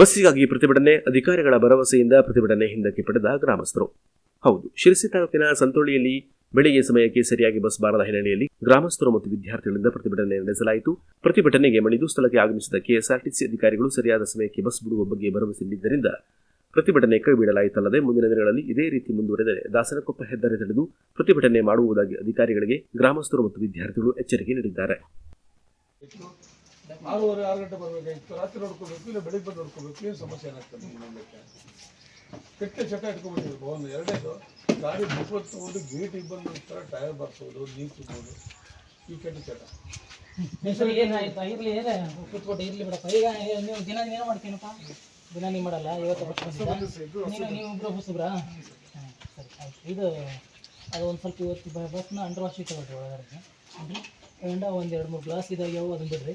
ಬಸ್ಸಿಗಾಗಿ ಪ್ರತಿಭಟನೆ, ಅಧಿಕಾರಿಗಳ ಭರವಸೆಯಿಂದ ಪ್ರತಿಭಟನೆ ಹಿಂದಕ್ಕೆ ಪಡೆದ ಗ್ರಾಮಸ್ಥರು. ಹೌದು, ಶಿರಸಿ ತಾಲೂಕಿನ ಸಂತೋಳಿಯಲ್ಲಿ ಬೆಳಿಗ್ಗೆ ಸಮಯಕ್ಕೆ ಸರಿಯಾಗಿ ಬಸ್ ಬಾರದ ಹಿನ್ನೆಲೆಯಲ್ಲಿ ಗ್ರಾಮಸ್ಥರು ಮತ್ತು ವಿದ್ಯಾರ್ಥಿಗಳಿಂದ ಪ್ರತಿಭಟನೆ ನಡೆಸಲಾಯಿತು. ಪ್ರತಿಭಟನೆಗೆ ಮಣಿದು ಸ್ಥಳಕ್ಕೆ ಆಗಮಿಸಿದ ಕೆಎಸ್ಆರ್ಟಿಸಿ ಅಧಿಕಾರಿಗಳು ಸರಿಯಾದ ಸಮಯಕ್ಕೆ ಬಸ್ ಬಿಡುವ ಬಗ್ಗೆ ಭರವಸೆ ನೀಡಿದ್ದರಿಂದ ಪ್ರತಿಭಟನೆ ಕೈಬಿಡಲಾಯಿತಲ್ಲದೆ ಮುಂದಿನ ದಿನಗಳಲ್ಲಿ ಇದೇ ರೀತಿ ಮುಂದುವರೆದರೆ ದಾಸನಕೊಪ್ಪ ಹೆದ್ದಾರಿ ತಡೆದು ಪ್ರತಿಭಟನೆ ಮಾಡುವುದಾಗಿ ಅಧಿಕಾರಿಗಳಿಗೆ ಗ್ರಾಮಸ್ಥರು ಮತ್ತು ವಿದ್ಯಾರ್ಥಿಗಳು ಎಚ್ಚರಿಕೆ ನೀಡಿದ್ದಾರೆ. ಆರೂವರೆ ಆರು ಗಂಟೆ ಬರಬೇಕಾಗಿತ್ತು. ರಾತ್ರಿ ನೋಡ್ಕೋಬೇಕು ಇಲ್ಲ ಬೆಳಿಗ್ಗೆ ಬಂದು ನೋಡ್ಕೋಬೇಕು ಏನು ಸಮಸ್ಯೆ ಏನಾಗ್ತದೆ ನೋಡ್ಲಿಕ್ಕೆ? ಕೆಟ್ಟ ಚಟ ಇಟ್ಕೊಬಿಟ್ಟಿರ್ಬೇಕು ಒಂದು ಎರಡೇದು ಗಾಡಿ ಮುಪ್ಪತ್ತು ತಗೊಂಡು ಗೇಟಿಗೆ ಬಂದು ಥರ ಟೈರ್ ಬರ್ಸೋದು ನೀರು ತುಂಬೋದು ಈ ಕೆಟ್ಟ ಚಟ. ಒಂದೆರಡು ಏನಾಯ್ತು ಇರ್ಲಿ ಏನೇ ಕೂತ್ಕೊಟ್ಟು ಇರ್ಲಿ ಬಿಡಪ್ಪ. ಈಗ ನೀವು ದಿನ ಏನು ಮಾಡ್ತೀನಪ್ಪ? ದಿನ ನೀವು ಮಾಡಲ್ಲ ಇವತ್ತು ನೀನು ನೀವು ಒಬ್ಬರು ಹೊಸಬ್ರಾ? ಸರಿ ಆಯ್ತು. ಇದು ಅದು ಒಂದು ಸ್ವಲ್ಪ ಇವತ್ತು ಬಸ್ನ ಅಂಡರ್ ವಾಶ್ ತಗೊಳ್ರಿ ಒಳಗಡೆ. ಎಂಡ ಒಂದು ಎರಡು ಮೂರು ಗ್ಲಾಸ್ ಇದಾಗ್ಯಾವ ಅದನ್ನ ಬಿಡ್ರಿ.